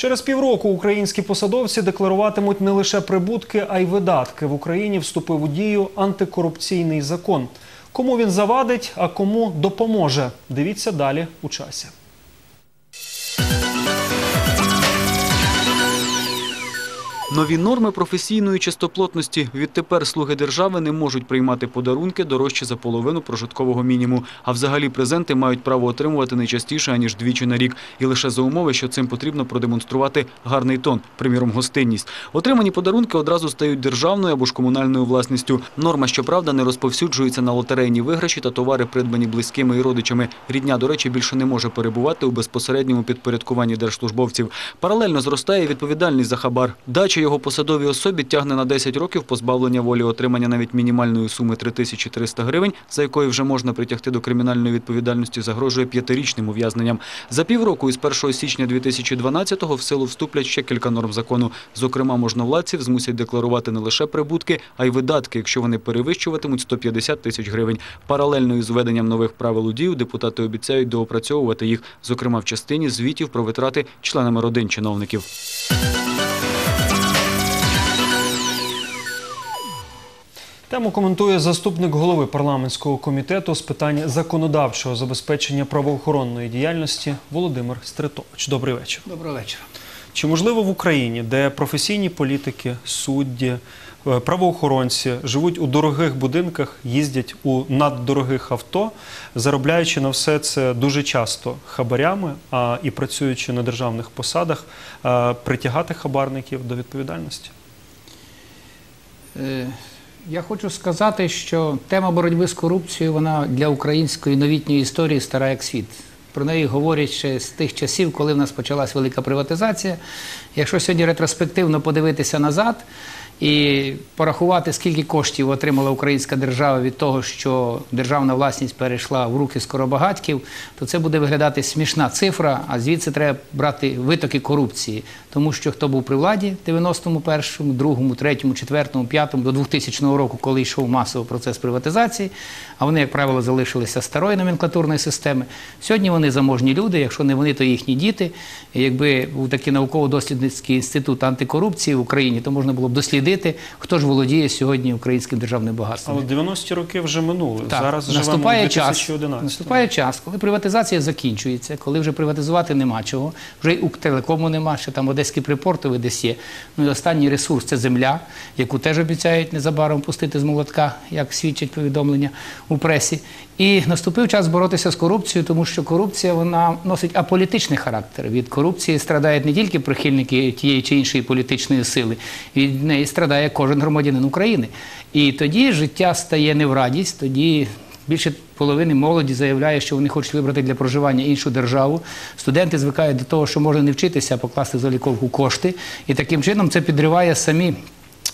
Через півроку українські посадовці декларуватимуть не лише прибутки, а й видатки. В Україні вступив у дію антикорупційний закон. Кому він завадить, а кому допоможе? Дивіться далі у часі. Нові норми професійної чистоплотності. Відтепер слуги держави не можуть приймати подарунки дорожче за половину прожиткового мінімуму. А взагалі презенти мають право отримувати не частіше, аніж двічі на рік. І лише за умови, що цим потрібно продемонструвати гарний тон, приміром, гостинність. Отримані подарунки одразу стають державною або ж комунальною власністю. Норма, щоправда, не розповсюджується на лотерейні виграші та товари, придбані близькими і родичами. Рідня, до речі, більше не може перебувати у безпосередньому підпорядкуванні держслужбовців. Паралельно зростає відповідальність за хабар. Дача його посадовій особі тягне на 10 років позбавлення волі отримання навіть мінімальної суми 3300 гривень, за якою вже можна притягти до кримінальної відповідальності, загрожує п'ятирічним ув'язненням. За півроку із 1 січня 2012-го в силу вступлять ще кілька норм закону. Зокрема, можновладців змусять декларувати не лише прибутки, а й видатки, якщо вони перевищуватимуть 150 тисяч гривень. Паралельно із введенням нових правил у дію депутати обіцяють доопрацьовувати їх, зокрема в частині звітів про витрати членами родин чиновників. Тему коментує заступник голови парламентського комітету з питань законодавчого забезпечення правоохоронної діяльності Володимир Стритович. Добрий вечір. Доброго вечора. Чи можливо в Україні, де професійні політики, судді, е, правоохоронці живуть у дорогих будинках, їздять у наддорогих авто, заробляючи на все це дуже часто хабарями, а і працюючи на державних посадах, е, притягати хабарників до відповідальності? Я хочу сказати, що тема боротьби з корупцією вона для української новітньої історії стара як світ. Про неї говорять ще з тих часів, коли в нас почалась велика приватизація. Якщо сьогодні ретроспективно подивитися назад і порахувати, скільки коштів отримала українська держава від того, що державна власність перейшла в руки скоробагатьків, то це буде виглядати смішна цифра, а звідси треба брати витоки корупції. Тому що хто був при владі в 91-му, 2-му, 3-му, 4-му, 5-му, до 2000 року, коли йшов масовий процес приватизації, а вони, як правило, залишилися старої номенклатурної системи. Сьогодні вони заможні люди, якщо не вони, то їхні діти. Якби був такий науково-дослідницький інститут антикорупції в Україні, то можна було б дослідити, хто ж володіє сьогодні українським державним багатством. Але 90-ті роки вже минули. Так, Зараз наступає живемо у час, наступає час, коли приватизація закінчується, коли вже приватизувати нема чого, вже й Укртелекому нема, ще там Одеський припортовий десь є. Ну і останній ресурс це земля, яку теж обіцяють незабаром пустити з молотка, як свідчать повідомлення у пресі. І наступив час боротися з корупцією, тому що корупція вона носить аполітичний характер. Від корупції страдають не тільки прихильники тієї чи іншої політичної сили, від неї страдає кожен громадянин України. І тоді життя стає не в радість, тоді Більше половини молоді заявляє, що вони хочуть вибрати для проживання іншу державу. Студенти звикають до того, що можна не вчитися, а покласти в заліковку кошти. І таким чином це підриває самі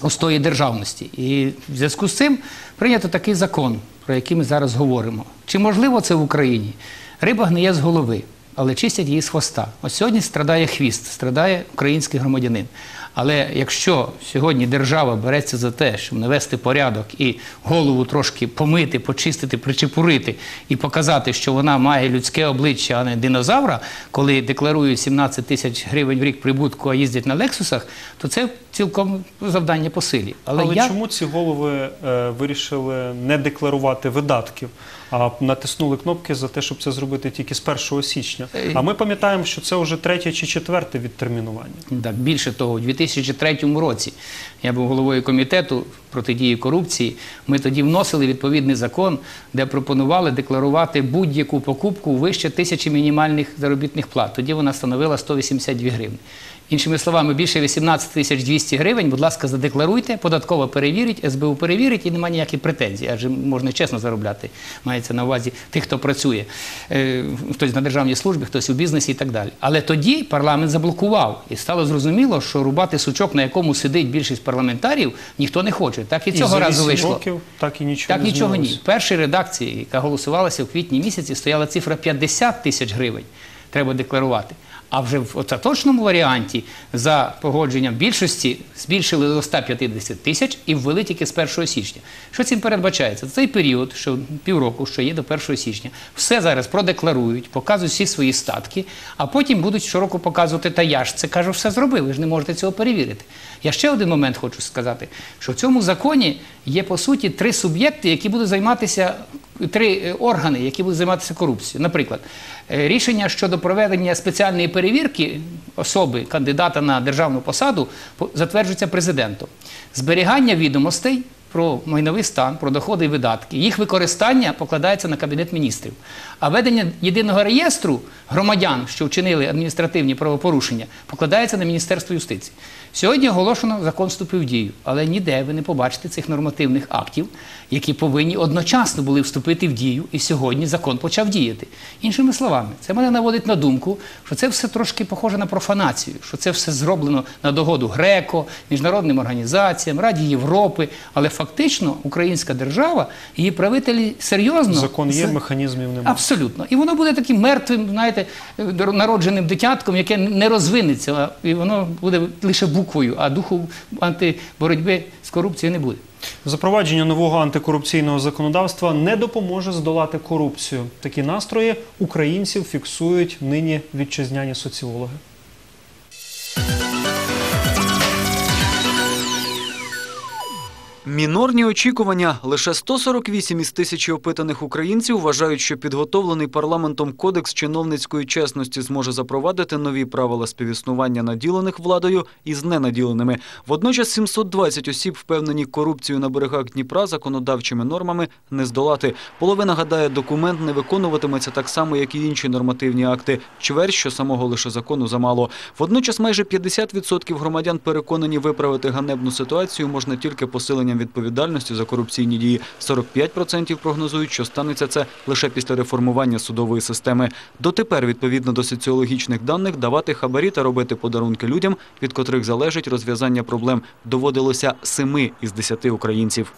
устої державності. І в зв'язку з цим прийнято такий закон, про який ми зараз говоримо. Чи можливо це в Україні? Риба гниє з голови, але чистять її з хвоста. Ось сьогодні страдає хвіст, страдає український громадянин. Але якщо сьогодні держава береться за те, щоб навести порядок і голову трошки помити, почистити, причепурити і показати, що вона має людське обличчя, а не динозавра, коли декларують 17 тисяч гривень в рік прибутку, а їздять на лексусах, то це цілком завдання по силі. Але, я... чому ці голови е, вирішили не декларувати видатків, а натиснули кнопки за те, щоб це зробити тільки з 1 січня? А ми пам'ятаємо, що це вже третє чи четверте відтермінування. Так, більше того, у 2003 році я був головою комітету протидії корупції. Ми тоді вносили відповідний закон, де пропонували декларувати будь-яку покупку вище тисячі мінімальних заробітних плат. Тоді вона становила 182 гривні. Іншими словами, більше 18 тисяч 200 гривень, будь ласка, задекларуйте, податково перевірить, СБУ перевірить і немає ніяких претензій, адже можна чесно заробляти. Мається на увазі тих, хто працює. Е, Хтось на державній службі, хтось у бізнесі і так далі. Але тоді парламент заблокував і стало зрозуміло, що рубати сучок, на якому сидить більшість парламентарів, ніхто не хоче. Так і цього за разу 8 вийшло. років так і нічого Так не нічого ні. В першій редакції, яка голосувалася в квітні місяці, стояла цифра 50 тисяч гривень. Треба декларувати. А вже в остаточному варіанті за погодженням більшості збільшили до 150 тисяч і ввели тільки з 1 січня. Що цим передбачається? Цей період, що півроку, що є до 1 січня, все зараз продекларують, показують всі свої статки, а потім будуть щороку показувати, та я ж це кажу, все зробив, ви ж не можете цього перевірити. Я ще один момент хочу сказати, що в цьому законі є по суті три суб'єкти, які будуть займатися, три е, органи, які будуть займатися корупцією. Наприклад, е, рішення щодо проведення спеціальної перевірки особи, кандидата на державну посаду, по- затверджується президентом. Зберігання відомостей про майновий стан, про доходи і видатки, їх використання покладається на Кабінет міністрів. А ведення єдиного реєстру громадян, що вчинили адміністративні правопорушення, покладається на Міністерство юстиції. Сьогодні оголошено закон вступив в дію, але ніде ви не побачите цих нормативних актів, які повинні одночасно були вступити в дію, і сьогодні закон почав діяти. Іншими словами, це мене наводить на думку, що це все трошки похоже на профанацію, що це все зроблено на догоду Греко, міжнародним організаціям, Раді Європи, але фактично українська держава, її правителі серйозно Закон є, механізмів немає. Абсолютно. І воно буде таким мертвим, знаєте, народженим дитятком, яке не розвинеться, і воно буде лише буквою, а духу антиборотьби з корупцією не буде. Запровадження нового антикорупційного законодавства не допоможе здолати корупцію. Такі настрої українців фіксують нині вітчизняні соціологи. Мінорні очікування. Лише 148 із тисячі опитаних українців вважають, що підготовлений парламентом кодекс чиновницької чесності зможе запровадити нові правила співіснування наділених владою із ненаділеними. Водночас 720 осіб впевнені, корупцію на берегах Дніпра законодавчими нормами не здолати. Половина гадає, документ не виконуватиметься так само, як і інші нормативні акти. Чверть, що самого лише закону замало. Водночас майже 50% громадян переконані виправити ганебну ситуацію можна тільки посиленням відповідальності за корупційні дії. 45% прогнозують, що станеться це лише після реформування судової системи. Дотепер, відповідно до соціологічних даних, давати хабарі та робити подарунки людям, від котрих залежить розв'язання проблем, доводилося семи із десяти українців.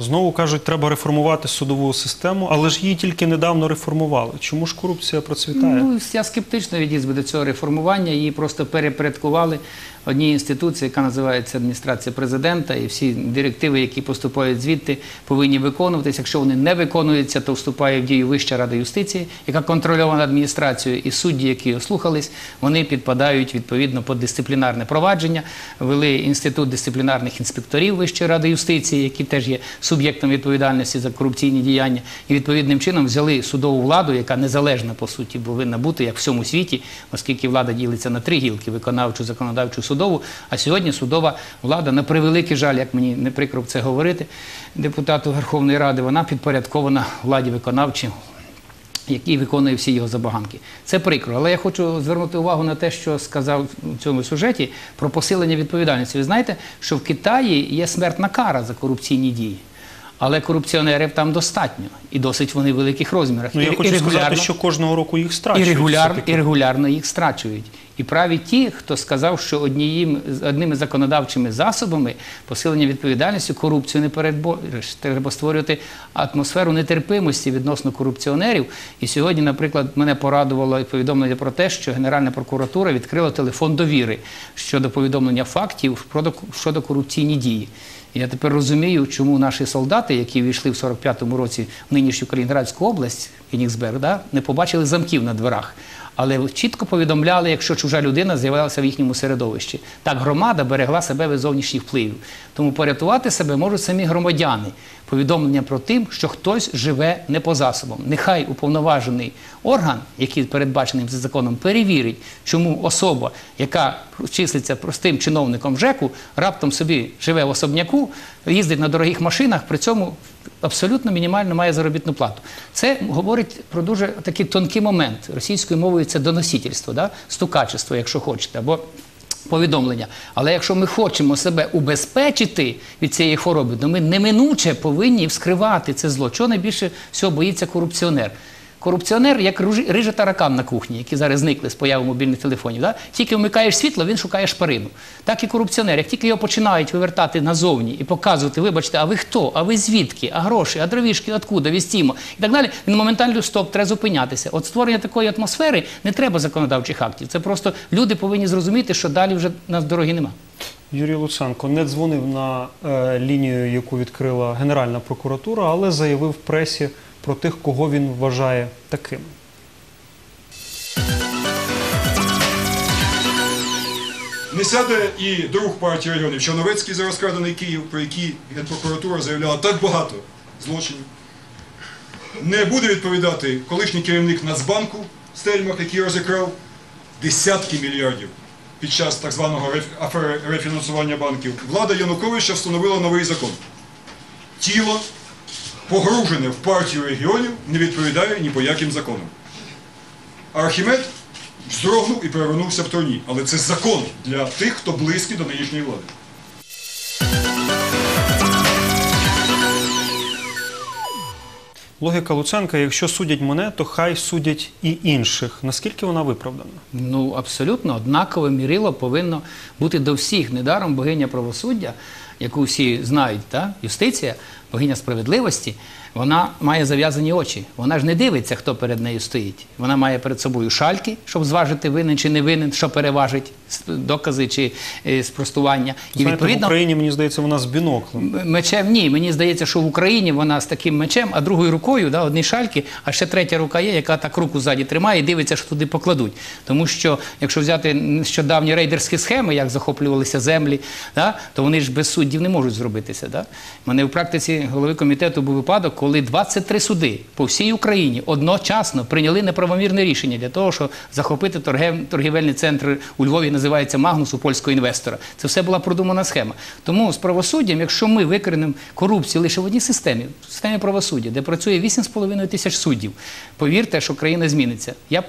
Знову кажуть, треба реформувати судову систему, але ж її тільки недавно реформували. Чому ж корупція процвітає? Ну, я скептично відніс би до цього реформування. Її просто перепорядкували одній інституції, яка називається адміністрація президента, і всі директиви, які поступають звідти, повинні виконуватися. Якщо вони не виконуються, то вступає в дію Вища рада юстиції, яка контрольована адміністрацією, і судді, які ослухались, вони підпадають відповідно під дисциплінарне провадження. Вели інститут дисциплінарних інспекторів Вищої ради юстиції, які теж є суб'єктом відповідальності за корупційні діяння, і відповідним чином взяли судову владу, яка незалежна по суті повинна бути як в всьому світі, оскільки влада ділиться на три гілки: виконавчу, законодавчу, судову. А сьогодні судова влада, на превеликий жаль, як мені не прикро це говорити, депутату Верховної Ради, вона підпорядкована владі виконавчій, який виконує всі його забаганки. Це прикро. Але я хочу звернути увагу на те, що сказав у цьому сюжеті про посилення відповідальності. Ви знаєте, що в Китаї є смертна кара за корупційні дії. Але корупціонерів там достатньо і досить вони в великих розмірах. Ну, я І- хочу і сказати, що кожного року їх і страчують. регулярно, все-таки. і регулярно їх страчують. І праві ті, хто сказав, що однієм, одними законодавчими засобами посилення відповідальності корупцію не передбориш. Треба створювати атмосферу нетерпимості відносно корупціонерів. І сьогодні, наприклад, мене порадувало повідомлення про те, що Генеральна прокуратура відкрила телефон довіри щодо повідомлення фактів щодо корупційні дії. Я тепер розумію, чому наші солдати, які війшли в 45-му році в нинішню Калінінградську область, Кенігсберг, да, не побачили замків на дверах. Але чітко повідомляли, якщо чужа людина з'явилася в їхньому середовищі. Так громада берегла себе від зовнішніх впливів. Тому порятувати себе можуть самі громадяни. Повідомлення про тим, що хтось живе не по засобам. Нехай уповноважений орган, який передбачений за законом, перевірить, чому особа, яка числиться простим чиновником ЖЕКу, раптом собі живе в особняку, їздить на дорогих машинах, при цьому абсолютно мінімально має заробітну плату. Це говорить про дуже такий тонкий момент. Російською мовою це доносительство, да? стукачество, якщо хочете. або Повідомлення. Але якщо ми хочемо себе убезпечити від цієї хвороби, то ми неминуче повинні вскривати це зло. Чого найбільше всього боїться корупціонер? Корупціонер як рижа таракан на кухні, які зараз зникли з появи мобільних телефонів. Да? Тільки вмикаєш світло, він шукає шпарину. Так і корупціонер. Як тільки його починають вивертати назовні і показувати, вибачте, а ви хто? А ви звідки? А гроші, а дровішки, откуда, вістімо і так далі. Він моментально стоп, треба зупинятися. От створення такої атмосфери не треба законодавчих актів. Це просто люди повинні зрозуміти, що далі вже нас дороги нема. Юрій Луценко не дзвонив на е, лінію, яку відкрила Генеральна прокуратура, але заявив в пресі про тих, кого він вважає такими. Не сяде і друг партії регіонів Чорновецький за розкрадений Київ, про який Генпрокуратура заявляла так багато злочинів. Не буде відповідати колишній керівник Нацбанку Стельмах, який розікрав десятки мільярдів під час так званого афери рефінансування банків. Влада Януковича встановила новий закон. Тіло, погружене в партію регіонів, не відповідає ні по яким законам. Архімед вздрогнув і перевернувся в троні. Але це закон для тих, хто близький до нинішньої влади. Логіка Луценка, якщо судять мене, то хай судять і інших. Наскільки вона виправдана? Ну, абсолютно однакове мірило повинно бути до всіх. Недаром богиня правосуддя, яку всі знають, та? юстиція, богиня справедливості, вона має зав'язані очі. Вона ж не дивиться, хто перед нею стоїть. Вона має перед собою шальки, щоб зважити винен чи не винен, що переважить докази чи е, спростування. І Знаєте, в Україні, мені здається, вона з біноклем. Мечем ні. Мені здається, що в Україні вона з таким мечем, а другою рукою, да, одні шальки, а ще третя рука є, яка так руку ззаді тримає і дивиться, що туди покладуть. Тому що, якщо взяти нещодавні рейдерські схеми, як захоплювалися землі, да, то вони ж без суддів не можуть зробитися. Да? У мене в практиці голови комітету був випадок, коли 23 суди по всій Україні одночасно прийняли неправомірне рішення для того, щоб захопити торгев- торгівельний центр у Львові, називається Магнус у польського інвестора. Це все була продумана схема. Тому з правосуддям, якщо ми викоренимо корупцію лише в одній системі, в системі правосуддя, де працює 8,5 тисяч суддів, повірте, що країна зміниться. Я б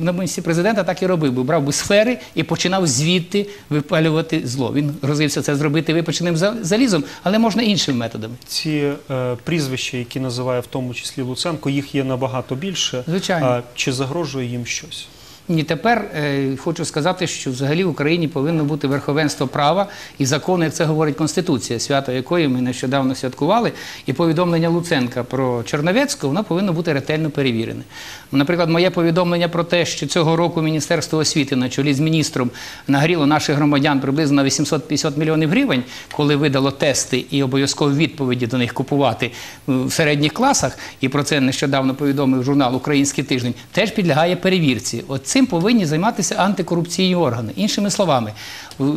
на місці президента так і робив би. Брав би сфери і починав звідти випалювати зло. Він грозився це зробити випеченим за- залізом, але можна іншими методами. Ці е, прізвища, які називає в тому числі Луценко, їх є набагато більше. Звичайно. А чи загрожує їм щось? Ні, тепер е, хочу сказати, що взагалі в Україні повинно бути верховенство права і закону, як це говорить Конституція, свято якої ми нещодавно святкували. І повідомлення Луценка про Чорновецьку, воно повинно бути ретельно перевірене. Наприклад, моє повідомлення про те, що цього року Міністерство освіти на чолі з міністром нагріло наших громадян приблизно на 850 мільйонів гривень, коли видало тести і обов'язкові відповіді до них купувати в середніх класах, і про це нещодавно повідомив журнал Український тиждень, теж підлягає перевірці. От цим повинні займатися антикорупційні органи. Іншими словами,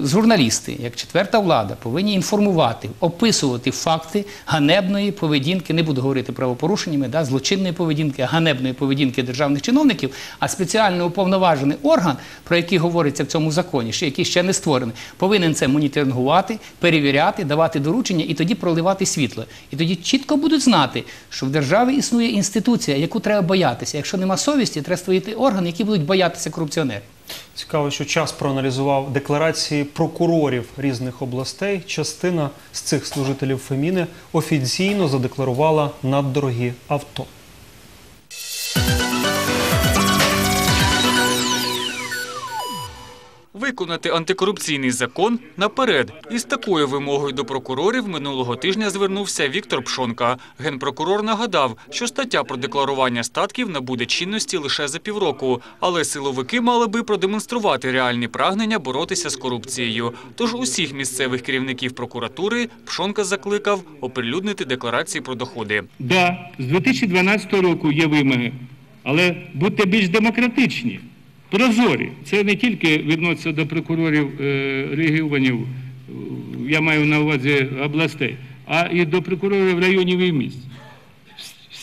журналісти, як четверта влада, повинні інформувати, описувати факти ганебної поведінки, не буду говорити правопорушеннями, да, злочинної поведінки, ганебної поведінки державних чиновників, а спеціально уповноважений орган, про який говориться в цьому законі, ще який ще не створений, повинен це моніторингувати, перевіряти, давати доручення і тоді проливати світло. І тоді чітко будуть знати, що в державі існує інституція, яку треба боятися. Якщо нема совісті, треба створити органи, які будуть боятися корупціонерів. Цікаво, що час проаналізував декларації прокурорів різних областей. Частина з цих служителів Феміни офіційно задекларувала наддорогі авто. Виконати антикорупційний закон наперед. Із такою вимогою до прокурорів минулого тижня звернувся Віктор Пшонка. Генпрокурор нагадав, що стаття про декларування статків набуде чинності лише за півроку, але силовики мали би продемонструвати реальні прагнення боротися з корупцією. Тож усіх місцевих керівників прокуратури Пшонка закликав оприлюднити декларації про доходи. Да, з 2012 року є вимоги, але будьте більш демократичні, прозорі. Це не тільки відноситься до прокурорів е, регіонів, е, я маю на увазі областей, а і до прокурорів районів і міст.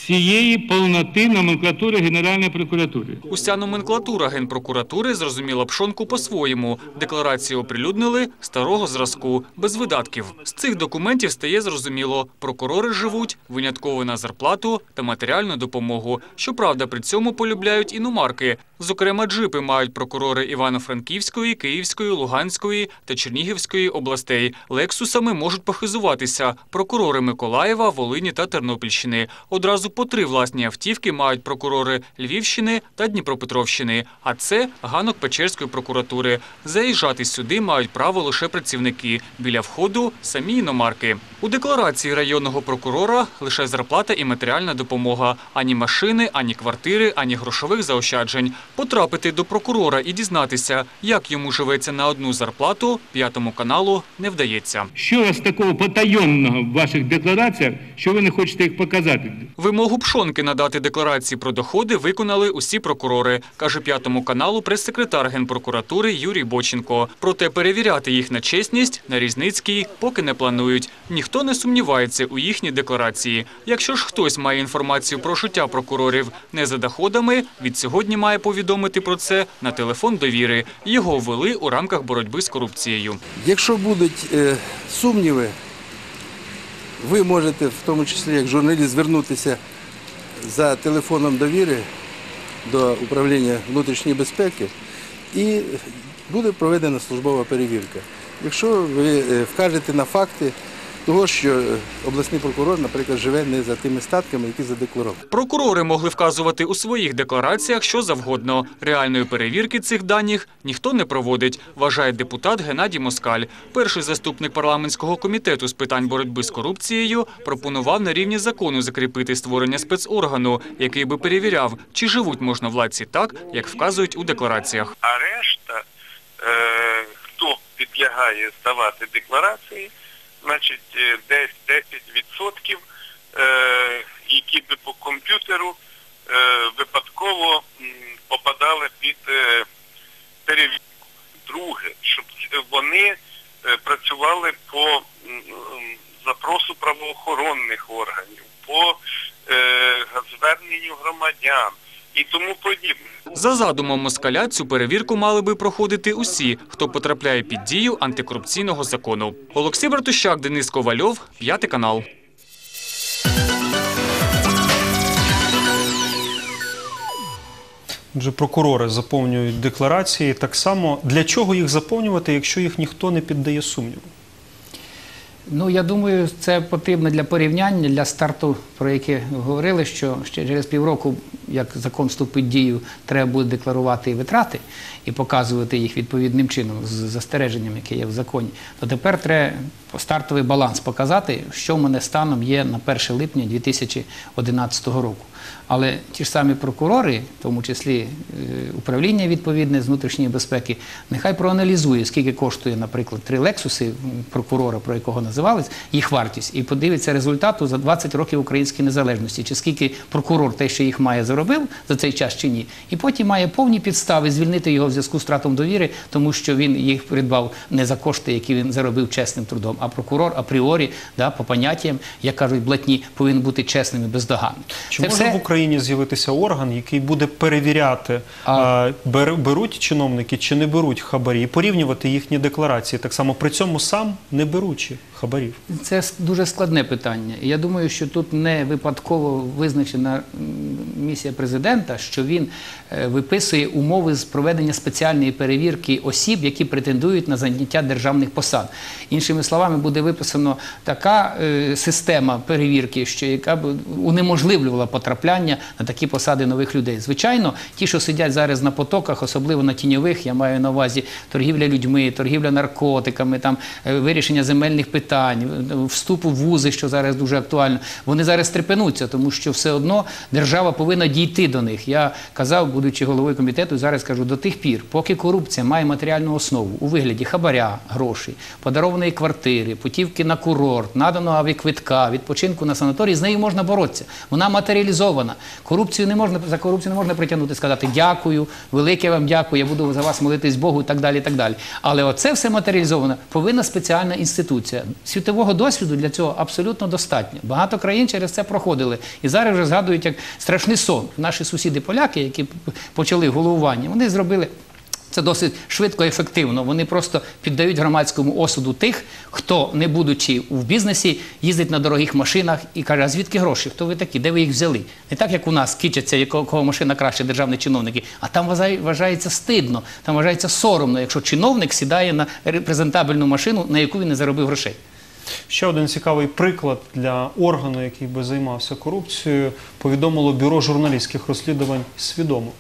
Всієї повноти номенклатури Генеральної прокуратури. Уся номенклатура Генпрокуратури зрозуміла Пшонку по-своєму. Декларації оприлюднили старого зразку, без видатків. З цих документів стає зрозуміло, прокурори живуть винятково на зарплату та матеріальну допомогу. Щоправда, при цьому полюбляють іномарки. Зокрема, джипи мають прокурори Івано-Франківської, Київської, Луганської та Чернігівської областей. Лексусами можуть похизуватися прокурори Миколаєва, Волині та Тернопільщини. Одразу по три власні автівки мають прокурори Львівщини та Дніпропетровщини, а це ганок Печерської прокуратури. Заїжджати сюди мають право лише працівники. Біля входу самі іномарки. У декларації районного прокурора лише зарплата і матеріальна допомога. Ані машини, ані квартири, ані грошових заощаджень. Потрапити до прокурора і дізнатися, як йому живеться на одну зарплату, п'ятому каналу не вдається. Що у вас такого потайонного в ваших деклараціях, що ви не хочете їх показати? Вимогу Пшонки надати декларації про доходи виконали усі прокурори, каже п'ятому каналу прес-секретар Генпрокуратури Юрій Боченко. Проте перевіряти їх на чесність на Різницькій поки не планують. Ніхто не сумнівається у їхній декларації. Якщо ж хтось має інформацію про життя прокурорів не за доходами, від сьогодні має повідомити про це на телефон довіри. Його ввели у рамках боротьби з корупцією. Якщо будуть е, сумніви, ви можете, в тому числі як журналіст, звернутися за телефоном довіри до управління внутрішньої безпеки і буде проведена службова перевірка. Якщо ви е, вкажете на факти того, що обласний прокурор, наприклад, живе не за тими статками, які задекларовані. Прокурори могли вказувати у своїх деклараціях що завгодно. Реальної перевірки цих даних ніхто не проводить, вважає депутат Геннадій Москаль. Перший заступник парламентського комітету з питань боротьби з корупцією пропонував на рівні закону закріпити створення спецоргану, який би перевіряв, чи живуть можновладці так, як вказують у деклараціях. А решта, е, хто підлягає здавати декларації, значить е, десь 10%, е, які би по комп'ютеру е, випадково попадали під перевірку. Друге, щоб вони працювали по запросу правоохоронних органів, по зверненню громадян і тому подібне. За задумом Москаля, цю перевірку мали би проходити усі, хто потрапляє під дію антикорупційного закону. Олексій Бартущак, Денис Ковальов, п'ятий канал. Отже, прокурори заповнюють декларації так само. Для чого їх заповнювати, якщо їх ніхто не піддає сумніву? Ну, я думаю, це потрібно для порівняння, для старту, про яке говорили, що ще через півроку, як закон вступить в дію, треба буде декларувати витрати і показувати їх відповідним чином з застереженням, яке є в законі. То тепер треба стартовий баланс показати, що в мене станом є на 1 липня 2011 року. Але ті ж самі прокурори, в тому числі е, управління відповідне з внутрішньої безпеки, нехай проаналізує, скільки коштує, наприклад, три лексуси прокурора, про якого називались, їх вартість, і подивиться результату за 20 років української незалежності, чи скільки прокурор те, що їх має, заробив за цей час чи ні. І потім має повні підстави звільнити його в зв'язку з втратом довіри, тому що він їх придбав не за кошти, які він заробив чесним трудом, а прокурор апріорі, да, по поняттям, як кажуть, блатні, повинен бути чесним і бездоганним. Чи Це може все- в Україні з'явитися орган, який буде перевіряти, А- бер- беруть чиновники чи не беруть хабарі, і порівнювати їхні декларації, так само при цьому сам не беручи хабарів? Це дуже складне питання. Я думаю, що тут не випадково визначена місія президента, що він е, виписує умови з проведення спеціальної перевірки осіб, які претендують на заняття державних посад. Іншими словами, буде виписано така е, система перевірки, що яка б унеможливлювала потрапляння на такі посади нових людей. Звичайно, ті, що сидять зараз на потоках, особливо на тіньових, я маю на увазі торгівля людьми, торгівля наркотиками, там е, вирішення земельних питань, е, вступ у вузи, що зараз дуже актуально. Вони зараз стрепенуться, тому що все одно держава повинна дійти до них. Я казав, будучи головою комітету, зараз кажу до тих пір, поки корупція має матеріальну основу у вигляді хабаря, грошей, подарованої квартири, путівки на курорт, наданого авіквитка, відпочинку на санаторії, з нею можна боротися. Вона матеріалізована. Корупцію не можна за корупцію не можна притягнути, сказати дякую, велике вам дякую, я буду за вас молитись Богу і так далі. і так далі. Але оце все матеріалізовано. Повинна спеціальна інституція. Світового досвіду для цього абсолютно достатньо. Багато країн через це проходили. І зараз вже згадують як страшний сон. Наші сусіди поляки, які почали головування, вони зробили. Це досить швидко і ефективно. Вони просто піддають громадському осуду тих, хто, не будучи в бізнесі, їздить на дорогих машинах і каже, а звідки гроші? Хто ви такі? Де ви їх взяли? Не так, як у нас кичаться, якого кого машина краще, державні чиновники, а там вважає- вважається стидно, там вважається соромно, якщо чиновник сідає на репрезентабельну машину, на яку він не заробив грошей. Ще один цікавий приклад для органу, який би займався корупцією, повідомило бюро журналістських розслідувань свідомо.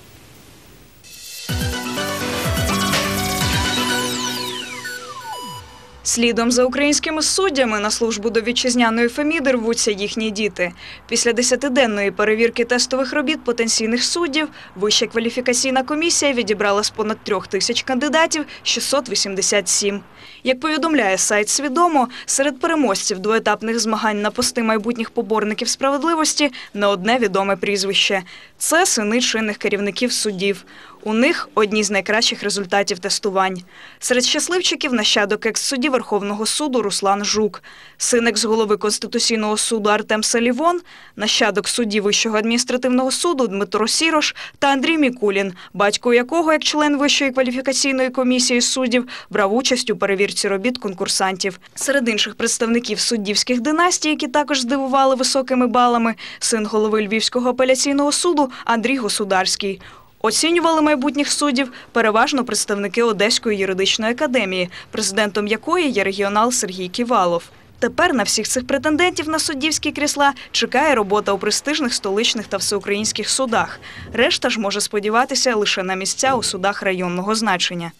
Слідом за українськими суддями на службу до вітчизняної Феміди рвуться їхні діти. Після десятиденної перевірки тестових робіт потенційних суддів Вища кваліфікаційна комісія відібрала з понад трьох тисяч кандидатів 687. Як повідомляє сайт «Свідомо», серед переможців двоетапних змагань на пости майбутніх поборників справедливості не одне відоме прізвище. Це сини чинних керівників суддів. У них одні з найкращих результатів тестувань. Серед щасливчиків нащадок екс-судді Верховного суду Руслан Жук, син екс-голови Конституційного суду Артем Салівон, нащадок судді Вищого адміністративного суду Дмитро Сірош та Андрій Мікулін, батько якого, як член Вищої кваліфікаційної комісії суддів, брав участь у перевірці робіт конкурсантів. Серед інших представників суддівських династій, які також здивували високими балами, син голови Львівського апеляційного суду Андрій Государський. Оцінювали майбутніх суддів переважно представники Одеської юридичної академії, президентом якої є регіонал Сергій Ківалов. Тепер на всіх цих претендентів на суддівські крісла чекає робота у престижних столичних та всеукраїнських судах. Решта ж може сподіватися лише на місця у судах районного значення.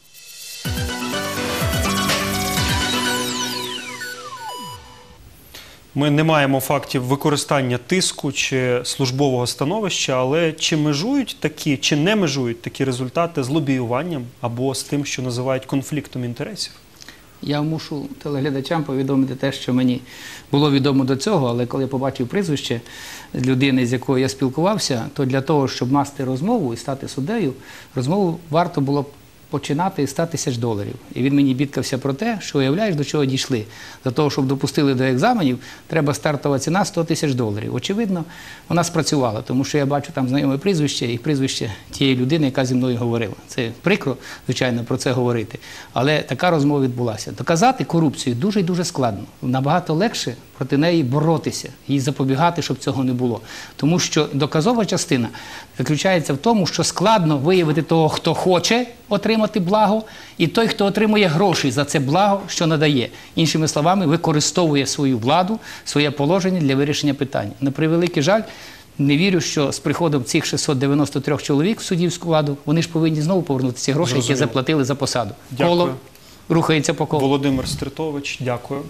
Ми не маємо фактів використання тиску чи службового становища, але чи межують такі, чи не межують такі результати з лобіюванням або з тим, що називають конфліктом інтересів? Я мушу телеглядачам повідомити те, що мені було відомо до цього, але коли я побачив прізвище людини, з якою я спілкувався, то для того, щоб мати розмову і стати суддею, розмову варто було починати з 100 тисяч доларів. І він мені бідкався про те, що уявляєш, до чого дійшли. Для того, щоб допустили до екзаменів, треба стартова ціна 100 тисяч доларів. Очевидно, вона спрацювала, тому що я бачу там знайоме прізвище і прізвище тієї людини, яка зі мною говорила. Це прикро, звичайно, про це говорити. Але така розмова відбулася. Доказати корупцію дуже і дуже складно. Набагато легше проти неї боротися, їй запобігати, щоб цього не було. Тому що доказова частина заключається в тому, що складно виявити того, хто хоче отримати благо, і той, хто отримує гроші за це благо, що надає. Іншими словами, використовує свою владу, своє положення для вирішення питань. На превеликий жаль. Не вірю, що з приходом цих 693 чоловік в суддівську владу вони ж повинні знову повернути ці гроші, які заплатили за посаду. Дякую. Коло рухається по колу. Володимир Стритович, дякую.